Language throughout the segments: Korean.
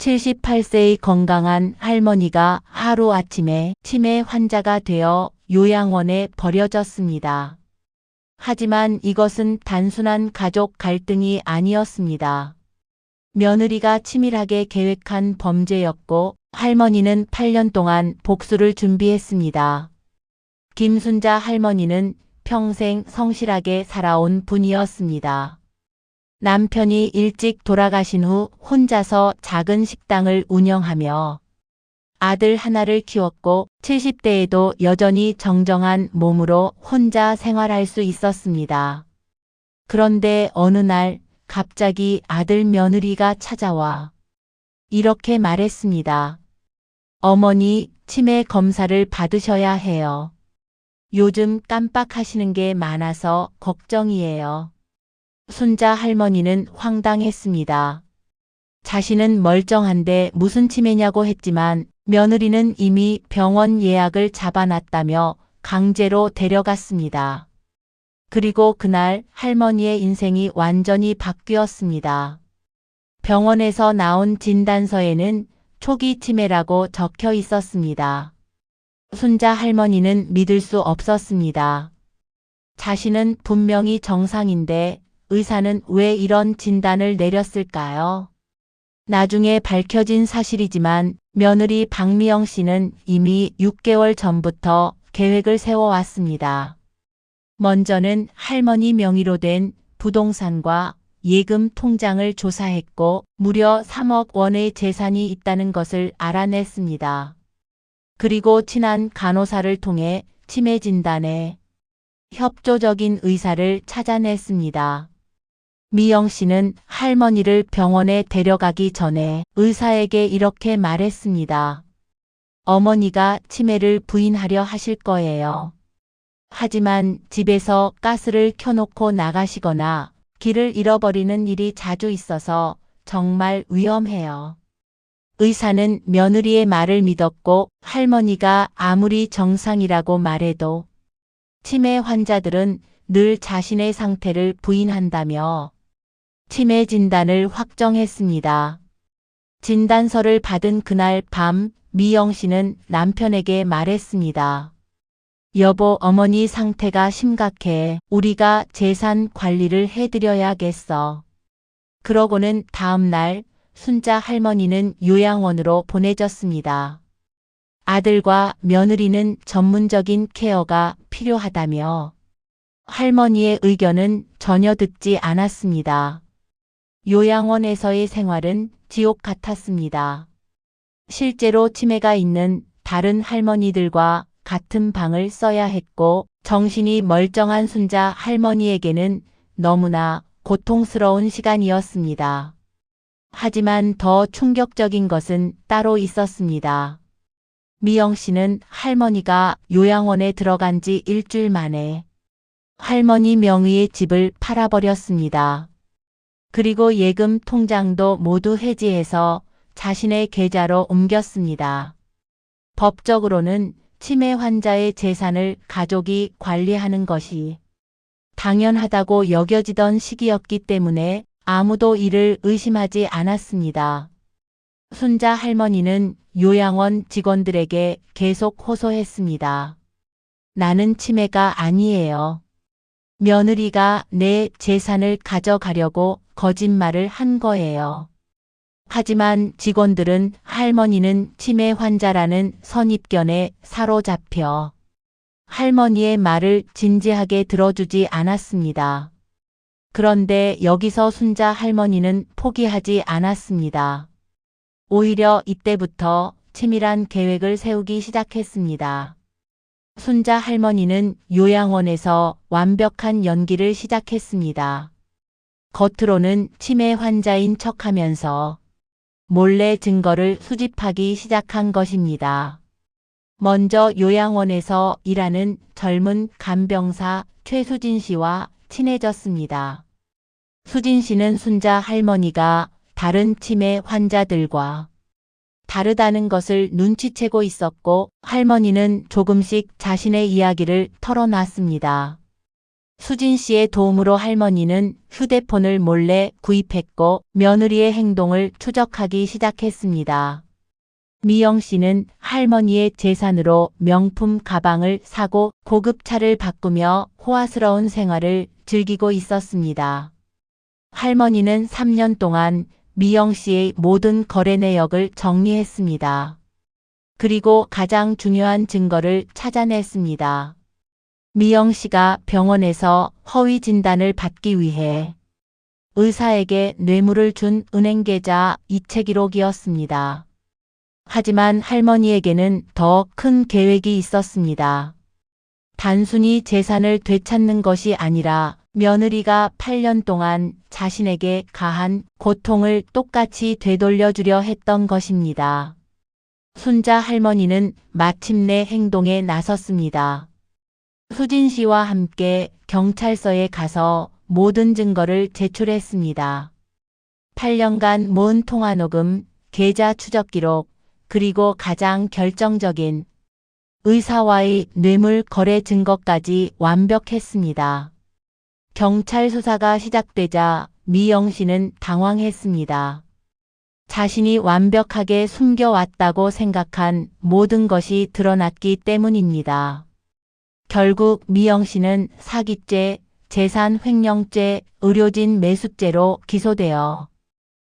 78세의 건강한 할머니가 하루아침에 치매 환자가 되어 요양원에 버려졌습니다. 하지만 이것은 단순한 가족 갈등이 아니었습니다. 며느리가 치밀하게 계획한 범죄였고 할머니는 8년 동안 복수를 준비했습니다. 김순자 할머니는 평생 성실하게 살아온 분이었습니다. 남편이 일찍 돌아가신 후 혼자서 작은 식당을 운영하며 아들 하나를 키웠고 70대에도 여전히 정정한 몸으로 혼자 생활할 수 있었습니다. 그런데 어느 날 갑자기 아들 며느리가 찾아와 이렇게 말했습니다. 어머니 치매 검사를 받으셔야 해요. 요즘 깜빡하시는 게 많아서 걱정이에요. 순자 할머니는 황당했습니다. 자신은 멀쩡한데 무슨 치매냐고 했지만 며느리는 이미 병원 예약을 잡아놨다며 강제로 데려갔습니다. 그리고 그날 할머니의 인생이 완전히 바뀌었습니다. 병원에서 나온 진단서에는 초기 치매라고 적혀 있었습니다. 순자 할머니는 믿을 수 없었습니다. 자신은 분명히 정상인데 의사는 왜 이런 진단을 내렸을까요? 나중에 밝혀진 사실이지만 며느리 박미영 씨는 이미 6개월 전부터 계획을 세워왔습니다. 먼저는 할머니 명의로 된 부동산과 예금 통장을 조사했고 무려 3억 원의 재산이 있다는 것을 알아냈습니다. 그리고 친한 간호사를 통해 치매 진단에 협조적인 의사를 찾아냈습니다. 미영 씨는 할머니를 병원에 데려가기 전에 의사에게 이렇게 말했습니다. 어머니가 치매를 부인하려 하실 거예요. 하지만 집에서 가스를 켜놓고 나가시거나 길을 잃어버리는 일이 자주 있어서 정말 위험해요. 의사는 며느리의 말을 믿었고 할머니가 아무리 정상이라고 말해도 치매 환자들은 늘 자신의 상태를 부인한다며 치매 진단을 확정했습니다. 진단서를 받은 그날 밤 미영 씨는 남편에게 말했습니다. 여보, 어머니 상태가 심각해. 우리가 재산 관리를 해드려야겠어. 그러고는 다음 날 순자 할머니는 요양원으로 보내졌습니다. 아들과 며느리는 전문적인 케어가 필요하다며 할머니의 의견은 전혀 듣지 않았습니다. 요양원에서의 생활은 지옥 같았습니다. 실제로 치매가 있는 다른 할머니들과 같은 방을 써야 했고 정신이 멀쩡한 순자 할머니에게는 너무나 고통스러운 시간이었습니다. 하지만 더 충격적인 것은 따로 있었습니다. 미영 씨는 할머니가 요양원에 들어간 지 일주일 만에 할머니 명의의 집을 팔아버렸습니다. 그리고 예금 통장도 모두 해지해서 자신의 계좌로 옮겼습니다. 법적으로는 치매 환자의 재산을 가족이 관리하는 것이 당연하다고 여겨지던 시기였기 때문에 아무도 이를 의심하지 않았습니다. 순자 할머니는 요양원 직원들에게 계속 호소했습니다. 나는 치매가 아니에요. 며느리가 내 재산을 가져가려고 거짓말을 한 거예요. 하지만 직원들은 할머니는 치매 환자라는 선입견에 사로잡혀 할머니의 말을 진지하게 들어주지 않았습니다. 그런데 여기서 순자 할머니는 포기하지 않았습니다. 오히려 이때부터 치밀한 계획을 세우기 시작했습니다. 순자 할머니는 요양원에서 완벽한 연기를 시작했습니다. 겉으로는 치매 환자인 척하면서 몰래 증거를 수집하기 시작한 것입니다. 먼저 요양원에서 일하는 젊은 간병사 최수진 씨와 친해졌습니다. 수진 씨는 순자 할머니가 다른 치매 환자들과 다르다는 것을 눈치채고 있었고 할머니는 조금씩 자신의 이야기를 털어놨습니다. 수진 씨의 도움으로 할머니는 휴대폰을 몰래 구입했고 며느리의 행동을 추적하기 시작했습니다. 미영 씨는 할머니의 재산으로 명품 가방을 사고 고급차를 바꾸며 호화스러운 생활을 즐기고 있었습니다. 할머니는 3년 동안 미영 씨의 모든 거래 내역을 정리했습니다. 그리고 가장 중요한 증거를 찾아냈습니다. 미영 씨가 병원에서 허위 진단을 받기 위해 의사에게 뇌물을 준 은행 계좌 이체 기록이었습니다. 하지만 할머니에게는 더 큰 계획이 있었습니다. 단순히 재산을 되찾는 것이 아니라 며느리가 8년 동안 자신에게 가한 고통을 똑같이 되돌려주려 했던 것입니다. 순자 할머니는 마침내 행동에 나섰습니다. 수진 씨와 함께 경찰서에 가서 모든 증거를 제출했습니다. 8년간 모은 통화녹음, 계좌 추적 기록, 그리고 가장 결정적인 의사와의 뇌물 거래 증거까지 완벽했습니다. 경찰 수사가 시작되자 미영 씨는 당황했습니다. 자신이 완벽하게 숨겨왔다고 생각한 모든 것이 드러났기 때문입니다. 결국 미영 씨는 사기죄, 재산 횡령죄, 의료진 매수죄로 기소되어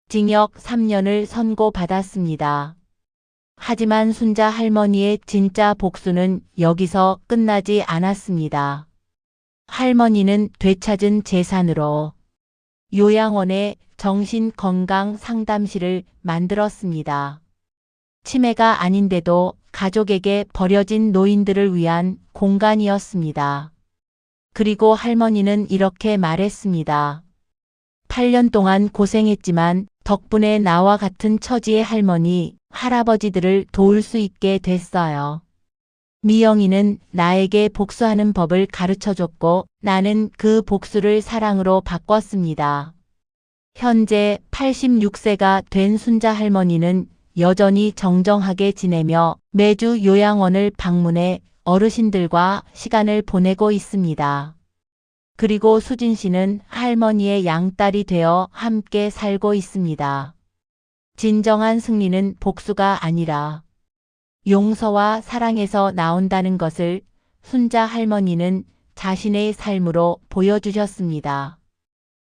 징역 3년을 선고받았습니다. 하지만 순자 할머니의 진짜 복수는 여기서 끝나지 않았습니다. 할머니는 되찾은 재산으로 요양원의 정신건강 상담실을 만들었습니다. 치매가 아닌데도 가족에게 버려진 노인들을 위한 공간이었습니다. 그리고 할머니는 이렇게 말했습니다. 8년 동안 고생했지만 덕분에 나와 같은 처지의 할머니, 할아버지들을 도울 수 있게 됐어요. 미영이는 나에게 복수하는 법을 가르쳐 줬고 나는 그 복수를 사랑으로 바꿨습니다. 현재 86세가 된 순자 할머니는 여전히 정정하게 지내며 매주 요양원을 방문해 어르신들과 시간을 보내고 있습니다. 그리고 수진 씨는 할머니의 양딸이 되어 함께 살고 있습니다. 진정한 승리는 복수가 아니라 용서와 사랑에서 나온다는 것을 순자 할머니는 자신의 삶으로 보여주셨습니다.